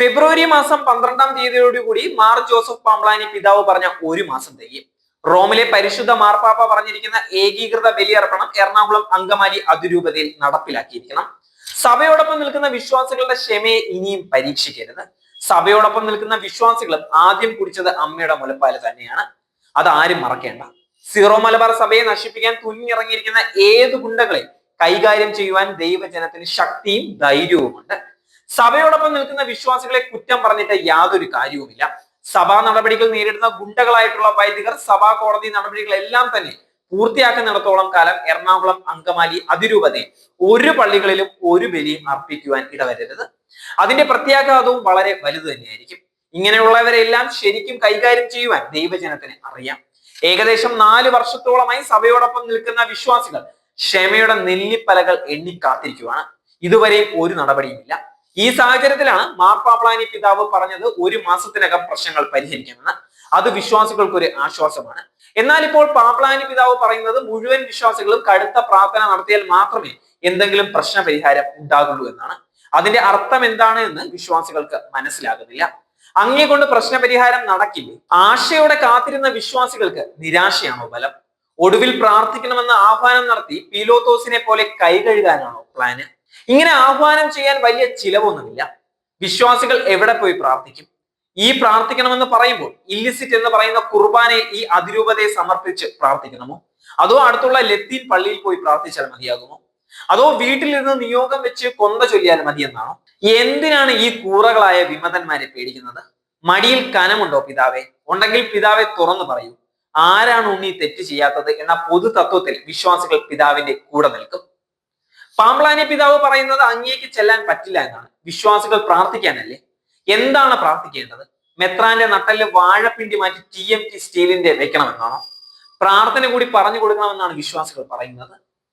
ഫെബ്രുവരി മാസം പന്ത്രണ്ടാം തീയതിയോടുകൂടി മാർ ജോസഫ് പാംബ്ലാനി പിതാവ് പറഞ്ഞ ഒരു മാസം തികയും റോമിലെ പരിശുദ്ധ മാർപ്പാപ്പ പറഞ്ഞിരിക്കുന്ന ഏകീകൃത ബലിയർപ്പണം എറണാകുളം അങ്കമാലി അതിരൂപതയിൽ നടപ്പിലാക്കിയിരിക്കണം. സഭയോടൊപ്പം നിൽക്കുന്ന വിശ്വാസികളുടെ ക്ഷമയെ ഇനിയും പരീക്ഷിക്കരുത്. സഭയോടൊപ്പം നിൽക്കുന്ന വിശ്വാസികളും ആദ്യം കുടിച്ചത് അമ്മയുടെ മുലപ്പാൽ തന്നെയാണ്. അത് ആരും മറക്കേണ്ട. സീറോ മലബാർ സഭയെ നശിപ്പിക്കാൻ തുനിഞ്ഞിറങ്ങിയിരിക്കുന്ന ഏത് ഗുണ്ടകളെ കൈകാര്യം ചെയ്യുവാൻ ദൈവജനത്തിന് ശക്തിയും ധൈര്യവുമുണ്ട്. സഭയോടൊപ്പം നിൽക്കുന്ന വിശ്വാസികളെ കുറ്റം പറഞ്ഞിട്ട് യാതൊരു കാര്യവുമില്ല. സഭാ നടപടികൾ നേരിടുന്ന ഗുണ്ടകളായിട്ടുള്ള വൈദികർ സഭാ കോടതി നടപടികളെല്ലാം തന്നെ പൂർത്തിയാക്കുന്നിടത്തോളം കാലം എറണാകുളം അങ്കമാലി അതിരൂപതയെ ഒരു പള്ളികളിലും ഒരു ബലിയും അർപ്പിക്കുവാൻ ഇടവരരുത്. അതിന്റെ പ്രത്യാഘാതവും വളരെ വലുത് തന്നെയായിരിക്കും. ഇങ്ങനെയുള്ളവരെല്ലാം ശരിക്കും കൈകാര്യം ചെയ്യുവാൻ ദൈവജനത്തിന് അറിയാം. ഏകദേശം നാല് വർഷത്തോളമായി സഭയോടൊപ്പം നിൽക്കുന്ന വിശ്വാസികൾ ക്ഷമയുടെ നെല്ലിപ്പലകൾ എണ്ണിക്കാത്തിരിക്കുവാണ് ഇതുവരെയും ഒരു നടപടിയുമില്ല. ഈ സാഹചര്യത്തിലാണ് മാർപ്പാപ്ലാനി പിതാവ് പറഞ്ഞത് ഒരു മാസത്തിനകം പ്രശ്നങ്ങൾ പരിഹരിക്കുമെന്ന്. അത് വിശ്വാസികൾക്ക് ഒരു ആശ്വാസമാണ്. എന്നാൽ ഇപ്പോൾ പാപ്ലാനി പിതാവ് പറയുന്നത് മുഴുവൻ വിശ്വാസികളും കടുത്ത പ്രാർത്ഥന നടത്തിയാൽ മാത്രമേ എന്തെങ്കിലും പ്രശ്ന പരിഹാരം ഉണ്ടാകുള്ളൂ എന്നാണ്. അതിന്റെ അർത്ഥം എന്താണ് എന്ന് വിശ്വാസികൾക്ക് മനസ്സിലാകുന്നില്ല. അങ്ങേ കൊണ്ട് പ്രശ്നപരിഹാരം നടക്കില്ലേ? ആശയോടെ കാത്തിരുന്ന വിശ്വാസികൾക്ക് നിരാശയാണോ ബലം? ഒടുവിൽ പ്രാർത്ഥിക്കണമെന്ന് ആഹ്വാനം നടത്തി പീലോത്തോസിനെ പോലെ കൈകഴുകാനാണോ പ്ലാന്? ഇങ്ങനെ ആഹ്വാനം ചെയ്യാൻ വലിയ ചിലവൊന്നുമില്ല. വിശ്വാസികൾ എവിടെ പോയി പ്രാർത്ഥിക്കും? ഈ പ്രാർത്ഥിക്കണമെന്ന് പറയുമ്പോൾ ഇല്ലിസിറ്റ് എന്ന് പറയുന്ന കുർബാനയെ ഈ അതിരൂപതയെ സമർപ്പിച്ച് പ്രാർത്ഥിക്കണമോ? അതോ അടുത്തുള്ള ലത്തീൻ പള്ളിയിൽ പോയി പ്രാർത്ഥിച്ചാൽ മതിയാകുമോ? അതോ വീട്ടിലിരുന്ന് നിയോഗം വെച്ച് കൊന്ത ചൊല്ലിയാൽ മതിയെന്നാണോ? എന്തിനാണ് ഈ കൂറകളായ വിമതന്മാരെ പേടിക്കുന്നത്? മടിയിൽ കനമുണ്ടോ പിതാവെ? ഉണ്ടെങ്കിൽ പിതാവെ തുറന്നു പറയൂ. ആരാണ് ഉണ്ണി തെറ്റ് ചെയ്യാത്തത് എന്ന പൊതു തത്വത്തിൽ വിശ്വാസികൾ പിതാവിന്റെ കൂടെ നിൽക്കും. പാമ്പ്ലാനി പിതാവ് പറയുന്നത് അങ്ങേക്ക് ചെല്ലാൻ പറ്റില്ല എന്നാണ്. വിശ്വാസികൾ പ്രാർത്ഥിക്കാനല്ലേ? എന്താണ് പ്രാർത്ഥിക്കേണ്ടത്? മെത്രാന്റെ നട്ടൽ വാഴപ്പിണ്ടി മാറ്റി ടി എം ടി സ്റ്റീലിന്റെ വെക്കണമെന്നാണോ? പ്രാർത്ഥന കൂടി പറഞ്ഞു കൊടുക്കണമെന്നാണ് വിശ്വാസികൾ പറയുന്നത്.